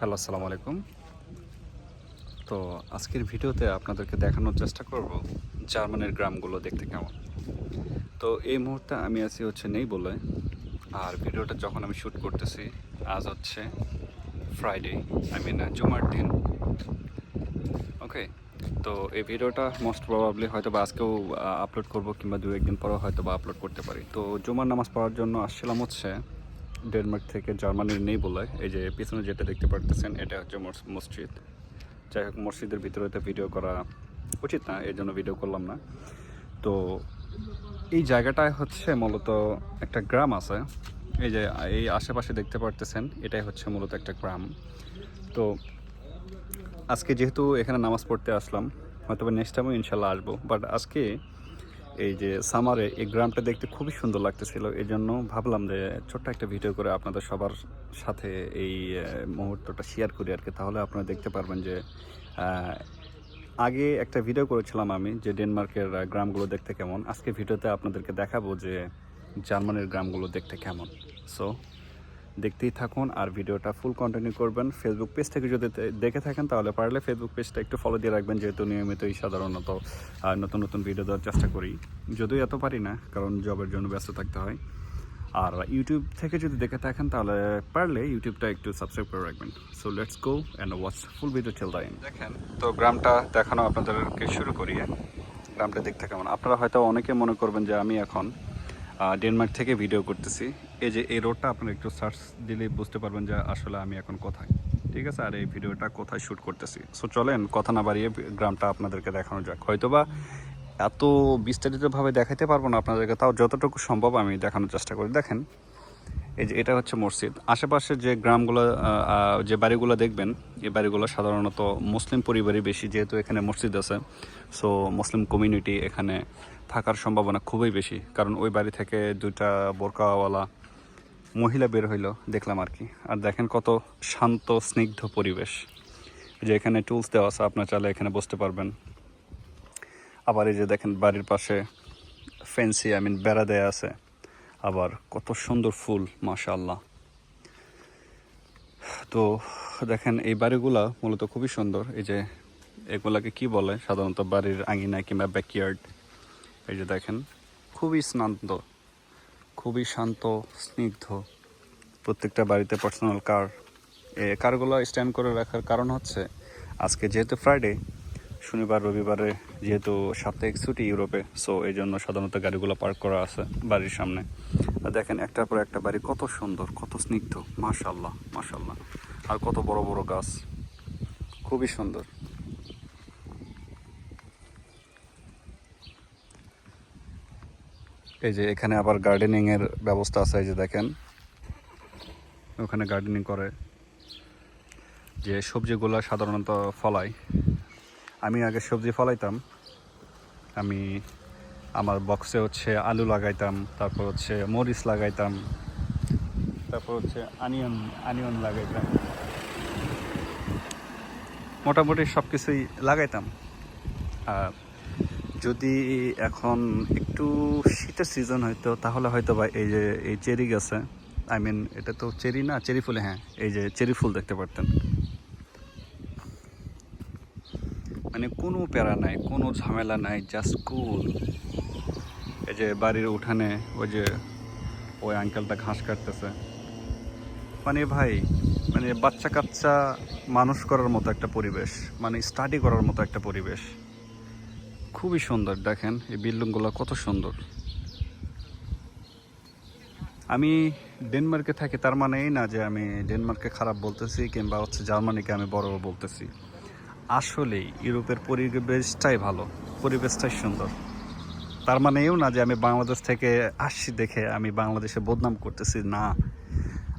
Hello, আসসালামু আলাইকুম। তো আজকের ভিডিওতে আপনাদেরকে দেখানোর চেষ্টা করব জার্মানির গ্রামগুলো দেখতে কেমন। তো এই মুহূর্তে আমি আছি হচ্ছে নেই বলে আর ভিডিওটা যখন আমি শ্যুট করতেছি, আজ হচ্ছে ফ্রাইডে আই মিন জুমার দিন। ওকে তো এই ভিডিওটা মোস্ট প্রবাবলি হয়তো বা আজকেও আপলোড করব কিংবা দু একদিন পরেও হয়তো বা আপলোড করতে পারি। তো জুমার নামাজ পড়ার জন্য আসছিলাম হচ্ছে ডেনমার্ক থেকে জার্মানির নেই বলে এই যে পিছনে যেটা দেখতে পারতেছেন, এটা হচ্ছে মসজিদ। যাই হোক, মসজিদের ভিতরে তো ভিডিও করা উচিত না এই জন্য ভিডিও করলাম না। তো এই জায়গাটায় হচ্ছে মূলত একটা গ্রাম আছে। এই যে, এই আশেপাশে দেখতে পারতেছেন, এটাই হচ্ছে মূলত একটা গ্রাম। তো আজকে যেহেতু এখানে নামাজ পড়তে আসলাম হয়তো বা নেক্সট টাইমও ইনশাল্লাহ আসব বাট আজকে এই যে সামারে এই গ্রামটা দেখতে খুবই সুন্দর লাগতেছিল। এই জন্য ভাবলাম যে ছোট্ট একটা ভিডিও করে আপনাদের সবার সাথে এই মুহূর্তটা শেয়ার করি আর কি তাহলে আপনারা দেখতে পারবেন যে আগে একটা ভিডিও করেছিলাম আমি যে ডেনমার্কের গ্রামগুলো দেখতে কেমন। আজকে ভিডিওতে আপনাদেরকে দেখাবো যে জার্মানির গ্রামগুলো দেখতে কেমন। সো দেখতেই থাকুন আর ভিডিওটা ফুল কন্টিনিউ করবেন। ফেসবুক পেজ থেকে যদি দেখে থাকেন, তাহলে পারলে ফেসবুক পেজটা একটু ফলো দিয়ে রাখবেন, যেহেতু নিয়মিতই সাধারণত নতুন নতুন ভিডিও দেওয়ার চেষ্টা করি। যদিও এত পারি না, কারণ জবের জন্য ব্যস্ত থাকতে হয়। আর ইউটিউব থেকে যদি দেখে থাকেন, তাহলে পারলে ইউটিউবটা একটু সাবস্ক্রাইব করে রাখবেন। So let's go and watch full video till দেখেন, তো গ্রামটা দেখানো আপনাদেরকে শুরু করি। গ্রামটা দেখতে কেমন? আপনারা হয়তো অনেকে মনে করবেন যে আমি এখন ডেনমার্ক থেকে ভিডিও করতেছি। এই যে, এই রোডটা আপনারা একটু সার্চ দিলে বুঝতে পারবেন যে আসলে আমি এখন কোথায়। ঠিক আছে? আর এই ভিডিওটা কোথায় শ্যুট করতেছি? সো চলেন কথা না বাড়িয়ে গ্রামটা আপনাদেরকে দেখানো যাক। হয়তোবা এত বিস্তারিতভাবে দেখাতে পারব না আপনাদেরকে, তাও যতটুকু সম্ভব আমি দেখানোর চেষ্টা করি। দেখেন, এই যে, এটা হচ্ছে মসজিদ। আশেপাশে যে গ্রামগুলো যে বাড়িগুলো দেখবেন এই বাড়িগুলো সাধারণত মুসলিম পরিবারই বেশি, যেহেতু এখানে মসজিদ আছে। সো মুসলিম কমিউনিটি এখানে থাকার সম্ভাবনা খুবই বেশি। কারণ ওই বাড়ি থেকে দুইটা বোরকাওয়ালা মহিলা বের হইল, দেখলাম আর কি। আর দেখেন কত শান্ত, স্নিগ্ধ পরিবেশ। যে এখানে টুলস দেওয়া আছে, আপনার চাইলে এখানে বসতে পারবেন। আবার এই যে দেখেন বাড়ির পাশে ফেন্সি আই মিন বেড়া দেয়া আছে। আবার কত সুন্দর ফুল, মাশাআল্লাহ। তো দেখেন এই বাড়িগুলা মূলত খুবই সুন্দর। এই যে এগুলাকে কি বলে? সাধারণত বাড়ির আঙিনা কিংবা ব্যাকইয়ার্ড এই যে দেখেন, খুবই স্নান্ত। খুবই শান্ত, স্নিগ্ধ। প্রত্যেকটা বাড়িতে পার্সোনাল কার এ কারগুলো স্ট্যান্ড করে রাখার কারণ হচ্ছে, আজকে যেহেতু ফ্রাইডে শনিবার, রবিবারে যেহেতু সাপ্তাহিক ছুটি ইউরোপে সো এই জন্য সাধারণত গাড়িগুলো পার্ক করা আছে বাড়ির সামনে। আর দেখেন একটার পর একটা বাড়ি কত সুন্দর, কত স্নিগ্ধ মাশাল্লাহ মাশাল্লাহ আর কত বড় বড় গাছ, খুবই সুন্দর। এই যে এখানে আবার গার্ডেনিং এর ব্যবস্থা আছে, এই যে দেখেন। ওখানে গার্ডেনিং করে। যে সবজিগুলো সাধারণত ফলায় আমি আগে সবজি ফলাইতাম। আমি আমার বক্সে হচ্ছে আলু লাগাইতাম, তারপর হচ্ছে মরিচ লাগাইতাম, তারপর হচ্ছে আনিয়ন আনিয়ন লাগাইতাম। মোটামুটি সব কিছুই লাগাইতাম। আর যদি এখন একটু শীতের সিজন হয়তো, তাহলে হয়তো বা এই যে, এই চেরি গাছে আই মিন এটা তো চেরি না, চেরি ফুলে হ্যাঁ এই যে চেরি ফুল দেখতে পারতেন। মানে কোনো প্যারা নাই, কোনো ঝামেলা নাই জাস্ট কুল এই যে বাড়ির উঠানে ওই যে, ওই আঙ্কেলটা ঘাস কাটতেছে। মানে ভাই মানে বাচ্চা কাচ্চা মানুষ করার মতো একটা পরিবেশ মানে স্টাডি করার মতো একটা পরিবেশ। খুবই সুন্দর, দেখেন এই বিল্ডিংগুলো কত সুন্দর। আমি ডেনমার্কে থাকি, তার মানে এই না যে আমি ডেনমার্কে খারাপ বলতেছি কিংবা হচ্ছে জার্মানিকে আমি বড় বলতেছি। আসলেই ইউরোপের পরিবেশটাই ভালো, পরিবেশটাই সুন্দর। তার মানে এও না যে আমি বাংলাদেশ থেকে আসছি দেখে আমি বাংলাদেশে বদনাম করতেছি, না।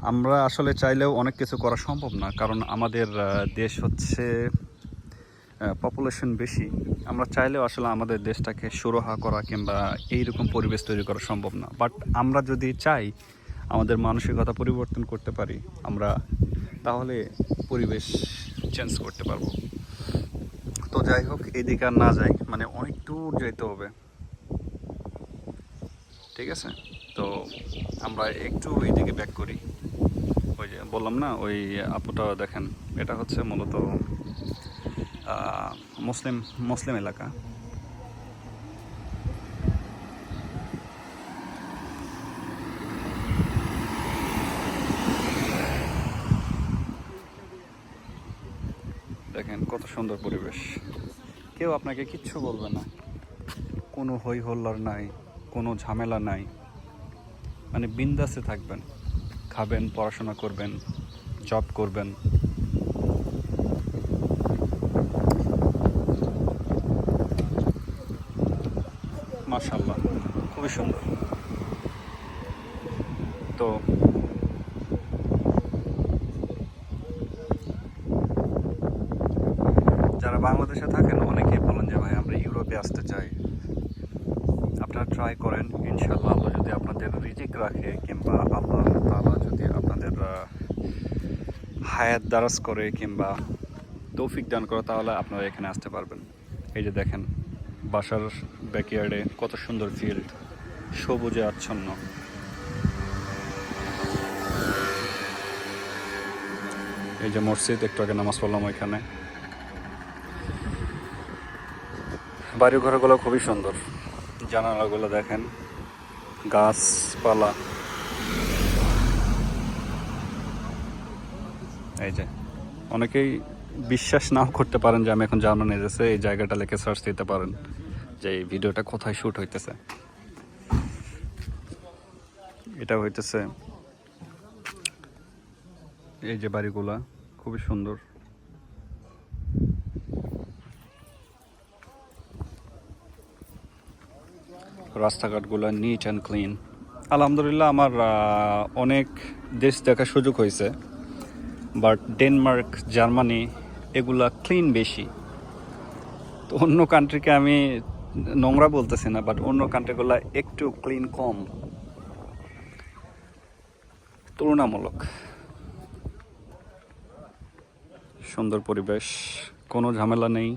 আমরা আসলে চাইলেও অনেক কিছু করা সম্ভব না, কারণ আমাদের দেশ হচ্ছে পপুলেশন বেশি, আমরা চাইলেও আসলে আমাদের দেশটাকে সুরহা করা কিংবা এইরকম পরিবেশ তৈরি করা সম্ভব না। বাট আমরা যদি চাই আমাদের মানসিকতা পরিবর্তন করতে পারি, আমরা তাহলে পরিবেশ চেঞ্জ করতে পারব। তো যাই হোক, এদিকে আর না যাই মানে অনেক দূর যেতে হবে। ঠিক আছে? তো আমরা একটু এদিকে ব্যাক করি। ওই যে বললাম না, ওই আপুটা দেখেন, এটা হচ্ছে মূলত মুসলিম মুসলিম এলাকা। দেখেন কত সুন্দর পরিবেশ। কেউ আপনাকে কিচ্ছু বলবে না। কোনো হই হল্লার নাই, কোনো ঝামেলা নাই। মানে বিন্দাসে থাকবেন। খাবেন, পড়াশোনা করবেন জব করবেন। মাশাল্লাহ খুবই সুন্দর। তো যারা বাংলাদেশে থাকেন, অনেকেই বলেন যে, ভাই, আমরা ইউরোপে আসতে চাই। আপনারা ট্রাই করেন ইনশাল্লাহ আল্লাহ যদি আপনাদের রিজিক রাখে, কিংবা আল্লাহ তাআলা যদি আপনাদের হায়াত দারাজ করে, কিংবা তৌফিক দান করে, তাহলে আপনারা এখানে আসতে পারবেন। এই যে দেখেন বাসার ব্যাকয়ার্ডে কত সুন্দর ফিল্ড সবুজে আচ্ছন্ন। এই যে মসজিদ, একটু আগে নামাজ পড়লাম ওইখানে। বাড়ি ঘরগুলো খুবই সুন্দর। জানালাগুলো দেখেন, গাছপালা। এই যে, অনেকেই বিশ্বাস নাও করতে পারেন যে আমি এখন জার্মানি এসেছে এই জায়গাটা লেখে সার্চ দিতে পারেন। যে ভিডিওটা কোথায় শ্যুট হইতেছে? এটা হইতেছে এই যে বাড়িগুলা খুবই সুন্দর। রাস্তাঘাটগুলো নিট অ্যান্ড ক্লিন আলহামদুলিল্লাহ আমার অনেক দেশ দেখার সুযোগ হয়েছে। বাট ডেনমার্ক জার্মানি এগুলা ক্লিন বেশি। তো অন্য কান্ট্রিকে আমি নোংরা বলতেছি না বাট অন্য কান্ট্রিগুলো একটু ক্লিন কম। তুলনামূলক। সুন্দর পরিবেশ, কোনো ঝামেলা নেই,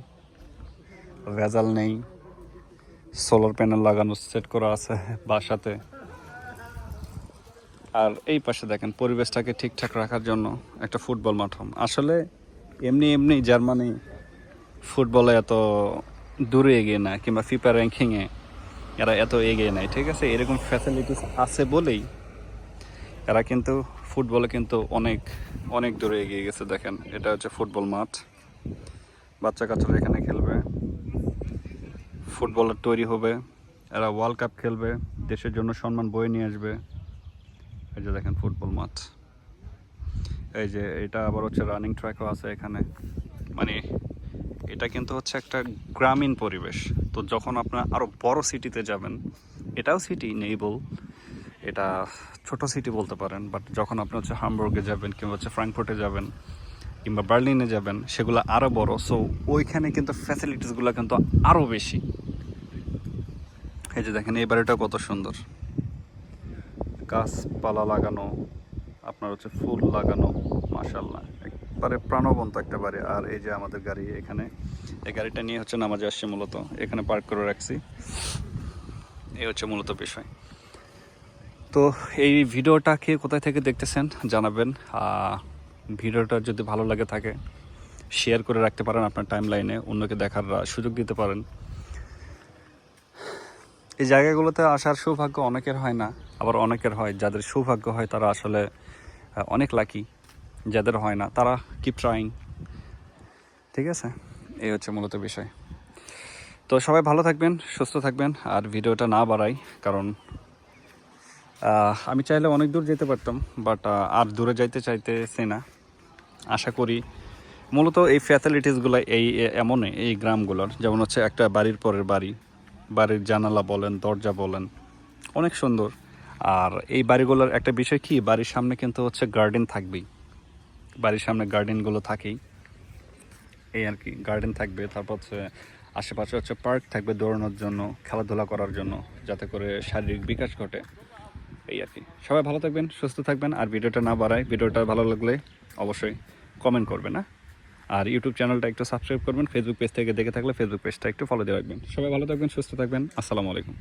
ভেজাল নেই। সোলার প্যানেল লাগানো সেট করা আছে বাসাতে। আর এই পাশে দেখেন, পরিবেশটাকে ঠিকঠাক রাখার জন্য একটা ফুটবল মাঠম। আসলে এমনি এমনি জার্মানি ফুটবলে এত দূরে এগিয়ে না, কিংবা ফিফা র্যাঙ্কিংয়ে এরা এত এগিয়ে নাই ঠিক আছে? এরকম ফ্যাসিলিটিস আছে বলেই এরা কিন্তু ফুটবলে কিন্তু অনেক অনেক দূরে এগিয়ে গেছে, দেখেন। এটা হচ্ছে ফুটবল মাঠ। বাচ্চা কাচ্চারা এখানে খেলবে। ফুটবলার তৈরি হবে। এরা ওয়ার্ল্ড কাপ খেলবে। দেশের জন্য সম্মান বয়ে নিয়ে আসবে। এই যে দেখেন ফুটবল মাঠ। এই যে এটা আবার হচ্ছে রানিং ট্র্যাকও আছে এখানে। মানে এটা কিন্তু হচ্ছে একটা গ্রামীণ পরিবেশ। তো যখন আপনার আরও বড় সিটিতে যাবেন, এটাও সিটি নেই বল এটা ছোট সিটি বলতে পারেন বাট যখন আপনি হচ্ছে হামবুর্গে যাবেন কিংবা হচ্ছে ফ্র্যাঙ্কফুর্টে যাবেন কিংবা বার্লিনে যাবেন, সেগুলো আরও বড়। সো ওইখানে কিন্তু ফ্যাসিলিটিসগুলো কিন্তু আরও বেশি। এই যে দেখেন, এই বাড়িটা কত সুন্দর। গাছপালা লাগানো, আপনার হচ্ছে ফুল লাগানো মাশাল্লাহ একবারে প্রাণবন্ত একটা বাড়ি। আর এই যে আমাদের গাড়ি এখানে, এই গাড়িটা নিয়ে হচ্ছে নামাজে আসছে মূলত। এখানে পার্ক করে রাখছি। এই হচ্ছে মূলত বিষয়। তো এই ভিডিওটা কে কোথায় থেকে দেখতেছেন জানাবেন। ভিডিওটা যদি ভালো লাগে থাকে শেয়ার করে রাখতে পারেন আপনার টাইম লাইনে অন্যকে দেখার সুযোগ দিতে পারেন। এই জায়গাগুলোতে আসার সৌভাগ্য অনেকের হয় না, আবার অনেকের হয়। যাদের সৌভাগ্য হয় তারা আসলে অনেক লাকি যাদের হয় না, তারা কিপ ট্রাইং ঠিক আছে? এই হচ্ছে মূলত বিষয়। তো সবাই ভালো থাকবেন, সুস্থ থাকবেন, আর ভিডিওটা না বাড়াই, কারণ আমি চাইলে অনেক দূর যেতে পারতাম বাট আর দূরে যাইতে চাইতেছি না। আশা করি মূলত এই ফ্যাসিলিটিসগুলো এই এমনই এই গ্রামগুলোর, যেমন হচ্ছে একটা বাড়ির পরের বাড়ি, বাড়ির জানালা বলেন, দরজা বলেন, অনেক সুন্দর। আর এই বাড়িগুলোর একটা বিষয় কি, বাড়ির সামনে কিন্তু হচ্ছে গার্ডেন থাকবেই। বাড়ির সামনে গার্ডেনগুলো থাকেই। এই আর কি, গার্ডেন থাকবে, তারপর হচ্ছে আশেপাশে হচ্ছে পার্ক থাকবে দৌড়ানোর জন্য, খেলাধুলা করার জন্য, যাতে করে শারীরিক বিকাশ ঘটে। এই আর কি। সবাই ভালো থাকবেন, সুস্থ থাকবেন, আর ভিডিওটা না বাড়ায়, ভিডিওটা ভালো লাগলে অবশ্যই কমেন্ট করবে না? আর ইউটিউব চ্যানেলটা একটু সাবস্ক্রাইব করবেন ফেসবুক পেজ থেকে দেখে থাকলে ফেসবুক পেজটা একটু ফলো দিয়ে রাখবেন। সবাই ভালো থাকবেন, সুস্থ থাকবেন, আসসালামু আলাইকুম।